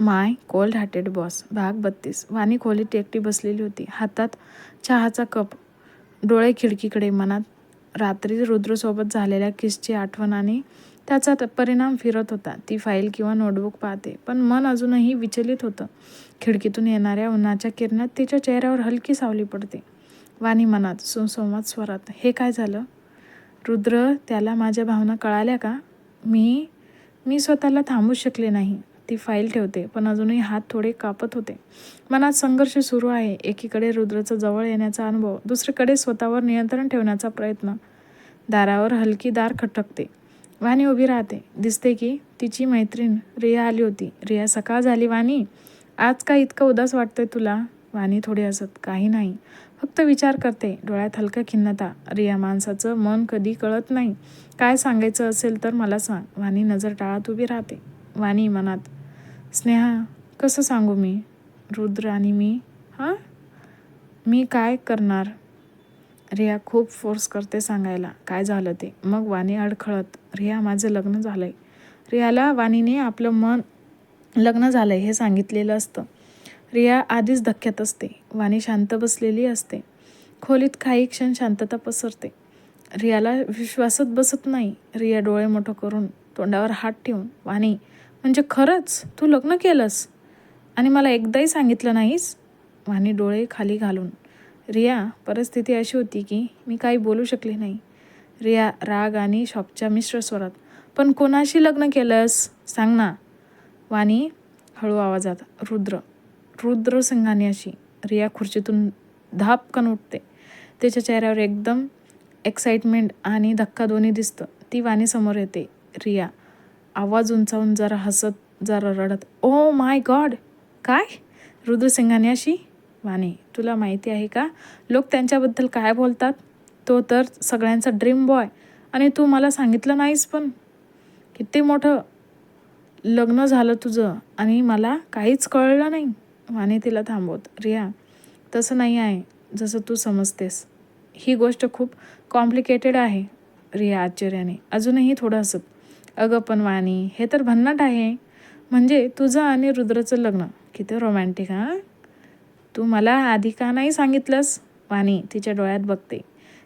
माय cold hearted boss भाग बत्तीस. वाणी खोलीत एकटी बसलेली होती. हातात चहाचा कप डोळे खिडकीकडे मनात रात्री रुद्रसोबत झालेल्या किसची आठवण आणि त्याचा परिणाम फिरत होता. ती फाईल किंवा नोटबुक पाहते पण मन अजूनही विचलित होतं. खिडकीतून येणाऱ्या उन्हाच्या किरणात तिच्या चेहऱ्यावर हलकी सावली पडते. वाणी मनात सुसंवाद स्वरात हे काय झालं? रुद्र त्याला माझ्या भावना कळाल्या का? मी मी स्वतःला थांबू शकले नाही. ती फाईल ठेवते पण अजूनही हात थोडे कापत होते. मनात संघर्ष सुरू आहे. एकीकडे रुद्रचा जवळ येण्याचा अनुभव दुसरीकडे स्वतःवर नियंत्रण ठेवण्याचा प्रयत्न. दारावर हलकी दार खटकते. वाणी उभी राहते. दिसते की तिची मैत्रीण रिया आली होती. रिया सकाळ झाली वाणी. आज का इतकं उदास वाटतंय तुला? वाणी थोडी हसत. काही नाही. फक्त विचार करते. डोळ्यात हलका खिन्नता. रिया माणसाचं मन कधी कळत नाही. काय सांगायचं असेल तर मला सांग. वाणी नजर टाळात उभी राहते. वाणी मनात. स्नेहा कसं सांगू मी? रुद्र आणि मी? हां? मी काय करणार? रिया खूप फोर्स करते सांगायला. काय झालं ते? मग वाणी अडखळत. रिया माझं लग्न झालं आहे रियाला वाणीने आपलं मन लग्न झालं आहे हे सांगितलेलं असतं. रिया आधीच धक्क्यात असते. वाणी शांत बसलेली असते. खोलीत काही क्षण शांतता पसरते. रियाला विश्वासच बसत नाही. रिया डोळे मोठं करून तोंडावर हात ठेवून वाणी म्हणजे खरंच तू लग्न केलंस. आणि मला एकदाही सांगितलं नाहीस. वाणी डोळे खाली घालून. रिया परिस्थिती अशी होती की मी काही बोलू शकले नाही. रिया राग आणि शॉपच्या मिश्र स्वरात. पण कोणाशी लग्न केलंस? सांग ना. वाणी हळू आवाजात. रुद्र. रुद्र सिंघाने अशी. रिया खुर्चीतून धापकन उठते. त्याच्या चेहऱ्यावर एकदम एक्साइटमेंट आणि धक्का दोन्ही दिसतं. ती वाणी समोर येते. रिया. आवाज उंचावून जरा हसत जरा रडत ओ माय गॉड काय? रुद्रसिंहाने अशी वाणी तुला माहिती आहे का? लोक त्यांच्याबद्दल काय बोलतात? तो तर सगळ्यांचा ड्रीम बॉय आणि तू मला सांगितलं नाहीस पण. किती मोठं लग्न झालं तुझं आणि मला काहीच कळलं नाही. वाणी तिला थांबवत रिया तसं नाही आहे जसं तू समजतेस. ही गोष्ट खूप कॉम्प्लिकेटेड आहे रिया आश्चर्याने. अजूनही थोडं हसत. अगं पण वाणी हे तर भन्नाट आहे. म्हणजे तुझं आणि रुद्रचं लग्न. किती रोमॅन्टिक हां? तू मला आधी का नाही सांगितलंस? वाणी तिच्या डोळ्यात बघते.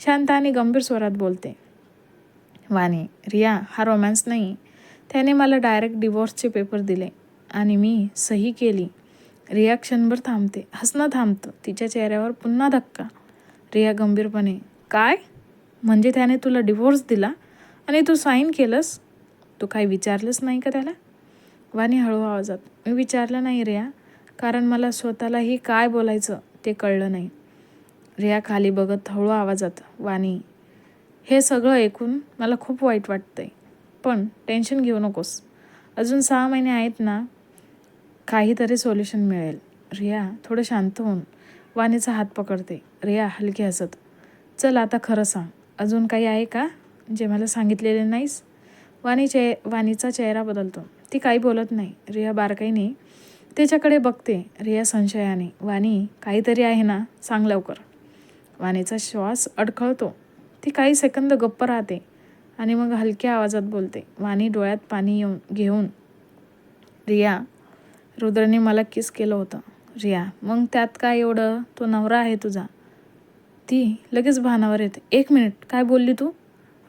शांत आणि गंभीर स्वरात बोलते. वाणी रिया हा रोमॅन्स नाही. त्याने मला डायरेक्ट डिवोर्सचे पेपर दिले आणि मी सही केली. रिया क्षणभर थांबते. हसणं थांबतं. तिच्या चेहऱ्यावर पुन्हा धक्का. रिया गंभीरपणे काय? म्हणजे त्याने तुला डिवोर्स दिला आणि तू साईन केलंस? तू काही विचारलंच नाही का त्याला? वाणी हळू आवाजात मी विचारलं नाही रिया कारण मला स्वतःलाही काय बोलायचं ते कळलं नाही. रिया खाली बघत हळू आवाजात वाणी हे सगळं ऐकून मला खूप वाईट वाटतंय पण टेन्शन घेऊ नकोस. अजून सहा महिने आहेत ना काहीतरी सोल्युशन मिळेल. रिया थोडं शांत होऊन वाणीचा हात पकडते. रिया हलकी हसत चल आता खरं सांग. अजून काही आहे का? जे मला सांगितलेले नाहीस? वाणी चे वाणीचा चेहरा बदलतो. ती काही बोलत नाही. रिया बारकाईने त्याच्याकडे बघते. रिया संशयाने वाणी काहीतरी आहे ना? सांग लवकर. वाणीचा श्वास अडखळतो. ती काही सेकंद गप्प राहते आणि मग हलक्या आवाजात बोलते. वाणी डोळ्यात पाणी येऊन घेऊन रिया रुद्रने मला किस केलं होतं? रिया मग त्यात काय एवढं? तो नवरा आहे तुझा. ती लगेच भानावर येते. एक मिनिट काय बोलली तू?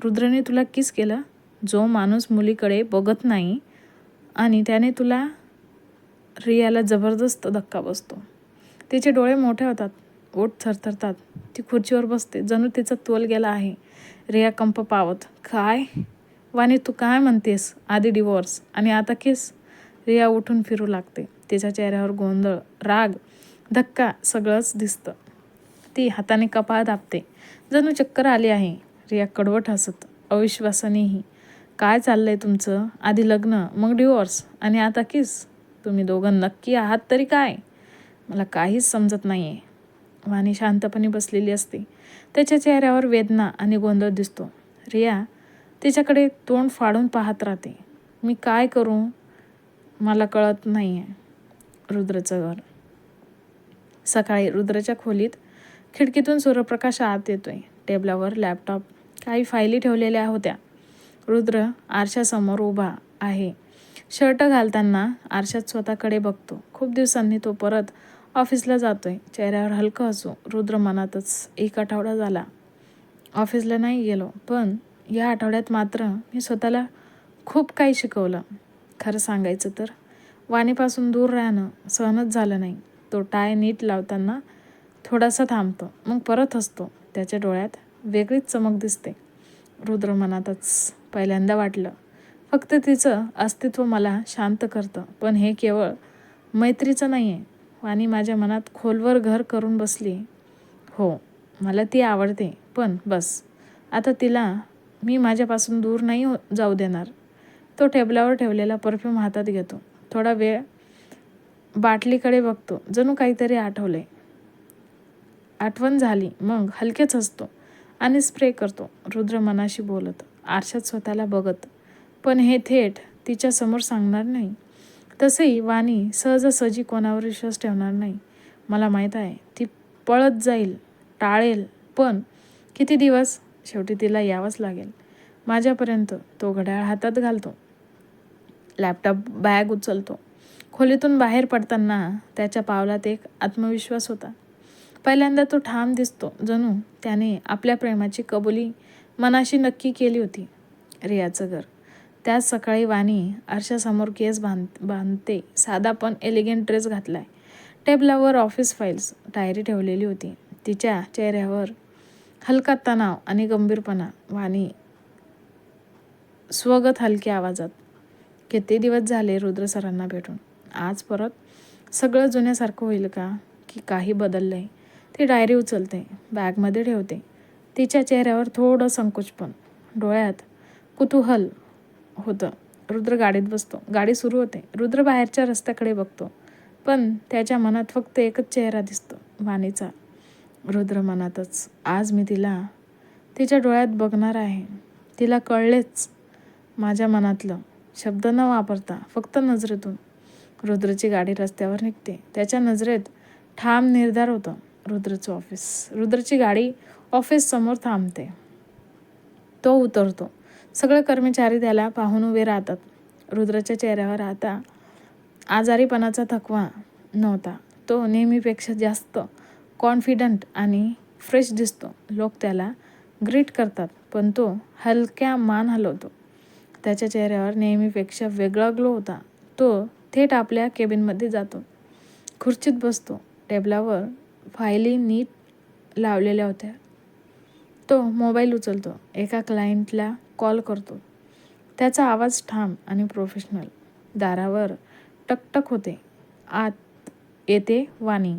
रुद्रने तुला किस केलं? जो माणूस मुलीकडे बघत नाही आणि त्याने तुला रियाला जबरदस्त धक्का बसतो. तिचे डोळे मोठे होतात ओठ थरथरतात. ती खुर्चीवर बसते. जणू तिचा तोल गेला आहे. रिया कंप पावत काय? वाणी तू काय म्हणतेस? आधी डिवोर्स आणि आता किस रिया उठून फिरू लागते. तिच्या चेहऱ्यावर गोंधळ राग धक्का सगळंच दिसतं. ती हाताने कपाळ दाबते. जणू चक्कर आली आहे. रिया कडवट हसत अविश्वासानेही. काय चाललं आहे तुमचं? आधी लग्न मग डिवोर्स आणि आता किस तुम्ही दोघं नक्की आहात तरी काय? मला काहीच समजत नाही आहे वाणी शांतपणे बसलेली असते. त्याच्या चेहऱ्यावर वेदना आणि गोंधळ दिसतो. रिया तिच्याकडे तोंड फाडून पाहत राहते. मी काय करू? मला कळत नाही आहे रुद्रचं घर. सकाळी रुद्रच्या खोलीत खिडकीतून सूर्यप्रकाश आत येतोय. टेबलावर लॅपटॉप काही फायली ठेवलेल्या होत्या. रुद्र आरशासमोर उभा आहे. शर्ट घालताना आरशात स्वतःकडे बघतो. खूप दिवसांनी तो परत ऑफिसला जातोय. चेहऱ्यावर हलकं हसू. रुद्र मनातच एक आठवडा झाला. ऑफिसला नाही गेलो पण या आठवड्यात मात्र मी स्वतःला खूप काही शिकवलं. खरं सांगायचं तर वाणीपासून दूर राहणं सहनच झालं नाही. तो टाय नीट लावताना थोडासा थांबतो मग परत हसतो. त्याच्या डोळ्यात वेगळीच चमक दिसते. रुद्र मनातच पहिल्यांदा वाटलं. फक्त तिचं अस्तित्व मला शांत करतं. पण हे केवळ मैत्रीचं नाही आहे वाणी माझ्या मनात खोलवर घर करून बसली. हो मला ती आवडते. पण बस. आता तिला मी माझ्यापासून दूर नाही हो जाऊ देणार. तो टेबलावर ठेवलेला परफ्यूम हातात घेतो. थोडा वेळ बाटलीकडे बघतो. जणू काहीतरी आठवले. आठवण झाली. मग हलकेच हसतो आणि स्प्रे करतो. रुद्र मनाशी बोलत. आरशात स्वतःला बघत. पण हे थेट तिच्या समोर सांगणार नाही. तसेही वाणी सहजासहजी कोणावर विश्वास ठेवणार नाही. मला माहीत आहे ती पळत जाईल टाळेल पण किती दिवस? शेवटी तिला यावंच लागेल. माझ्यापर्यंत तो घड्याळ हातात घालतो. लॅपटॉप बॅग उचलतो. खोलीतून बाहेर पडताना त्याच्या पावलात एक आत्मविश्वास होता. पहिल्यांदा तो ठाम दिसतो. जणू त्याने आपल्या प्रेमाची कबुली मनाशी नक्की केली होती. रियाचं घर. त्याच सकाळी वाणी आरशासमोर केस बांध बांधते. साधा पण एलिगंट ड्रेस घातलाय. टेबलावर ऑफिस फाईल्स डायरी ठेवलेली होती. तिच्या चेहऱ्यावर हलका तणाव आणि गंभीरपणा. वाणी स्वगत हलक्या आवाजात. किती दिवस झाले रुद्र सरांना भेटून? आज परत? सगळं जुन्यासारखं होईल का? की काही बदललं आहे ती डायरी उचलते बॅगमध्ये ठेवते. तिच्या चेहऱ्यावर थोडं संकोच पण. डोळ्यात कुतूहल होतं. रुद्र गाडीत बसतो. गाडी सुरू होते. रुद्र बाहेरच्या रस्त्याकडे बघतो. पण त्याच्या मनात फक्त एकच चेहरा दिसतो. वाणीचा. रुद्र मनातच आज मी तिला तिच्या डोळ्यात बघणार आहे. तिला कळलेच माझ्या मनातलं. शब्द न वापरता फक्त नजरेतून. रुद्रची गाडी रस्त्यावर निघते. त्याच्या नजरेत ठाम निर्धार होतं. रुद्रचं ऑफिस रुद्रची गाडी ऑफिससमोर थांबते. तो उतरतो. सगळे कर्मचारी त्याला पाहून उभे राहतात. रुद्रच्या चेहऱ्यावर आता आजारीपणाचा थकवा नव्हता. तो नेहमीपेक्षा जास्त कॉन्फिडंट आणि फ्रेश दिसतो. लोक त्याला ग्रीट करतात पण तो हलक्या मान हलवतो. त्याच्या चेहऱ्यावर नेहमीपेक्षा वेगळा ग्लो होता. तो थेट आपल्या केबिनमध्ये जातो. खुर्चीत बसतो. टेबलावर फायली नीट लावलेल्या होत्या. तो मोबाईल उचलतो. एका क्लायंटला कॉल करतो. त्याचा आवाज ठाम आणि प्रोफेशनल. दारावर टकटक होते. आत येते वाणी.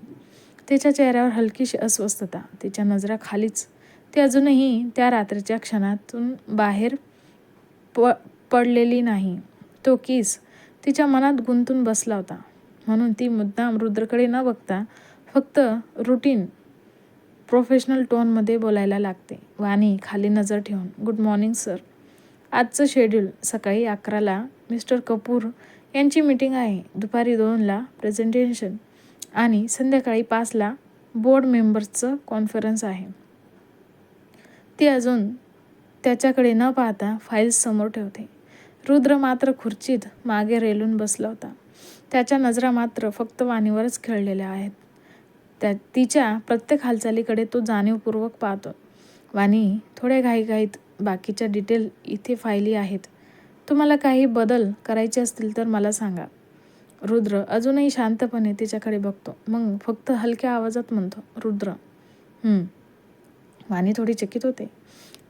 तिच्या चेहऱ्यावर हलकीशी अस्वस्थता. तिच्या नजरा खालीच. ती अजूनही त्या रात्रीच्या क्षणातून बाहेर प पडलेली नाही. तो किस तिच्या मनात गुंतून बसला होता. म्हणून ती मुद्दाम रुद्रकडे न बघता फक्त रुटीन प्रोफेशनल टोनमध्ये बोलायला लागते. वाणी खाली नजर ठेवून गुड मॉर्निंग सर आजचं शेड्यूल सकाळी अकराला मिस्टर कपूर यांची मीटिंग आहे. दुपारी दोनला प्रेझेंटेशन आणि संध्याकाळी पाचला बोर्ड मेंबर्सचं कॉन्फरन्स आहे. ती अजून त्याच्याकडे न पाहता फाईल्स समोर ठेवते. रुद्र मात्र खुर्चीत मागे रेलून बसला होता. त्याच्या नजरा मात्र फक्त वाणीवरच खेळलेल्या आहेत. त्या तिच्या प्रत्येक हालचालीकडे तो जाणीवपूर्वक पाहतो. वाणी थोड्या घाईघाईत बाकीच्या डिटेल इथे फायली आहेत. तुम्हाला काही बदल करायचे असतील तर मला सांगा. रुद्र अजूनही शांतपणे तिच्याकडे बघतो. मग फक्त हलक्या आवाजात म्हणतो रुद्र. वाणी थोडी चकित होते.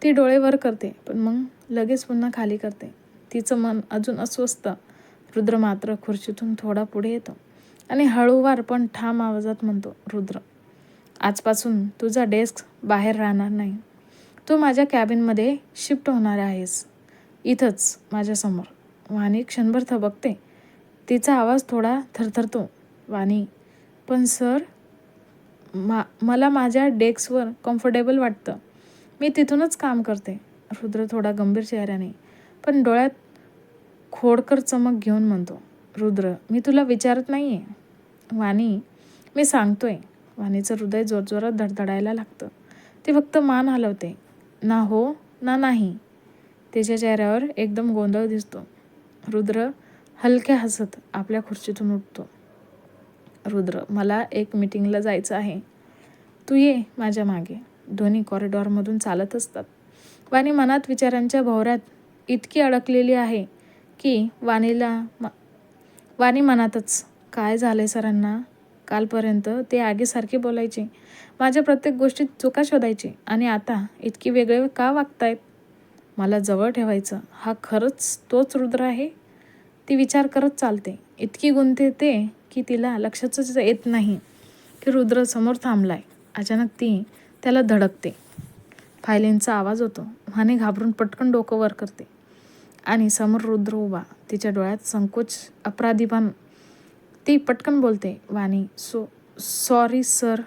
ती डोळे वर करते पण मग लगेच पुन्हा खाली करते. तिचं मन अजून अस्वस्थ. रुद्र मात्र खुर्चीतून थोडा पुढे येतो. आणि हळूवार पण ठाम आवाजात म्हणतो रुद्र आजपासून तुझा डेस्क बाहेर राहणार नाही. तू माझ्या कॅबिनमध्ये शिफ्ट होणार आहेस. इथंच माझ्यासमोर वाणी क्षणभर थबकते. तिचा आवाज थोडा थरथरतो. वाणी पण सर मा मला माझ्या डेस्कवर कम्फर्टेबल वाटतं. मी तिथूनच काम करते. रुद्र थोडा गंभीर चेहऱ्याने पण डोळ्यात खोडकर चमक घेऊन म्हणतो रुद्र मी तुला विचारत नाही आहे वाणी मी सांगतो आहे वाणीचं हृदय जोरजोरात धडधडायला लागतं. ती फक्त मान हलवते. ना हो ना नाही. तिच्या चेहऱ्यावर एकदम गोंधळ दिसतो. रुद्र हलक्या हसत आपल्या खुर्चीतून उठतो. रुद्र मला एक मीटिंगला जायचं आहे. तू ये माझ्या मागे. दोन्ही कॉरिडॉरमधून चालत असतात. वाणी मनात विचारांच्या भोवऱ्यात इतकी अडकलेली आहे की वाणीला म वाणी मनातच. काय झालंय सरांना? कालपर्यंत ते आगीसारखे बोलायचे. माझ्या प्रत्येक गोष्टीत चुका शोधायचे. आणि आता इतकी वेगळे का वागतायत? मला जवळ ठेवायचं. हा खरंच तोच रुद्र आहे? ती विचार करत चालते. इतकी गुंते ते की तिला लक्षातच येत नाही की रुद्र समोर थांबलाय. अचानक ती त्याला धडकते. फायलींचा आवाज होतो. वाणी घाबरून पटकन डोकं वर करते. आणि समोर रुद्र उभा. तिच्या डोळ्यात संकोच अपराधीपण ती पटकन बोलते Vani so sorry sir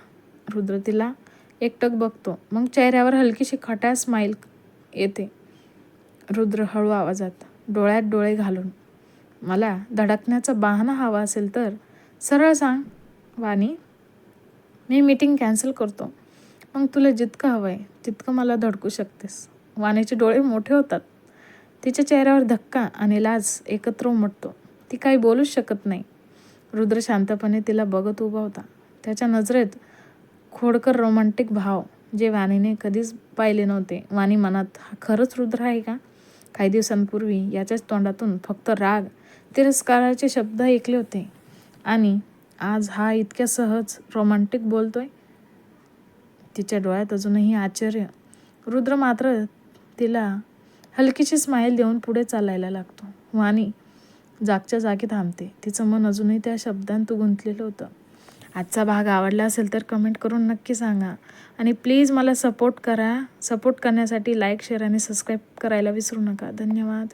Rudra तिला एकटक बघतो. मग चेहऱ्यावर हलकीशी खट्या स्माईल येते. रुद्र हळू आवाजात डोळ्यात डोळे घालून मला धडकण्याचा बहाणा हवा असेल तर सरळ सांग वाणी. मी मीटिंग कॅन्सल करतो. मग तुला जितकं हवं आहे तितकं मला धडकू शकतेस. वाणीचे डोळे मोठे होतात. तिच्या चेहऱ्यावर धक्का आणि लाज एकत्र उमटतो. ती काही बोलूच शकत नाही. रुद्र शांतपणे तिला बघत उभा होता. त्याच्या नजरेत खोडकर रोमॅन्टिक भाव जे वाणीने कधीच पाहिले नव्हते. वाणी मनात हा खरंच रुद्र आहे का? काही दिवसांपूर्वी याच्याच तोंडातून फक्त राग तिरस्काराचे शब्द ऐकले होते. आणि आज हा इतक्या सहज रोमॅन्टिक बोलतोय? तिच्या डोळ्यात अजूनही आश्चर्य. रुद्र मात्र तिला हलकीशी स्माईल देऊन पुढे चालायला लागतो. वाणी जागच्या जागी थांबते. तिचं मन अजूनही त्या शब्दांत गुंतलेलं होतं. आजचा भाग आवडला असेल तर कमेंट करून नक्की सांगा. आणि प्लीज मला सपोर्ट करा. सपोर्ट करण्यासाठी लाईक शेअर आणि सबस्क्राईब करायला विसरू नका. धन्यवाद.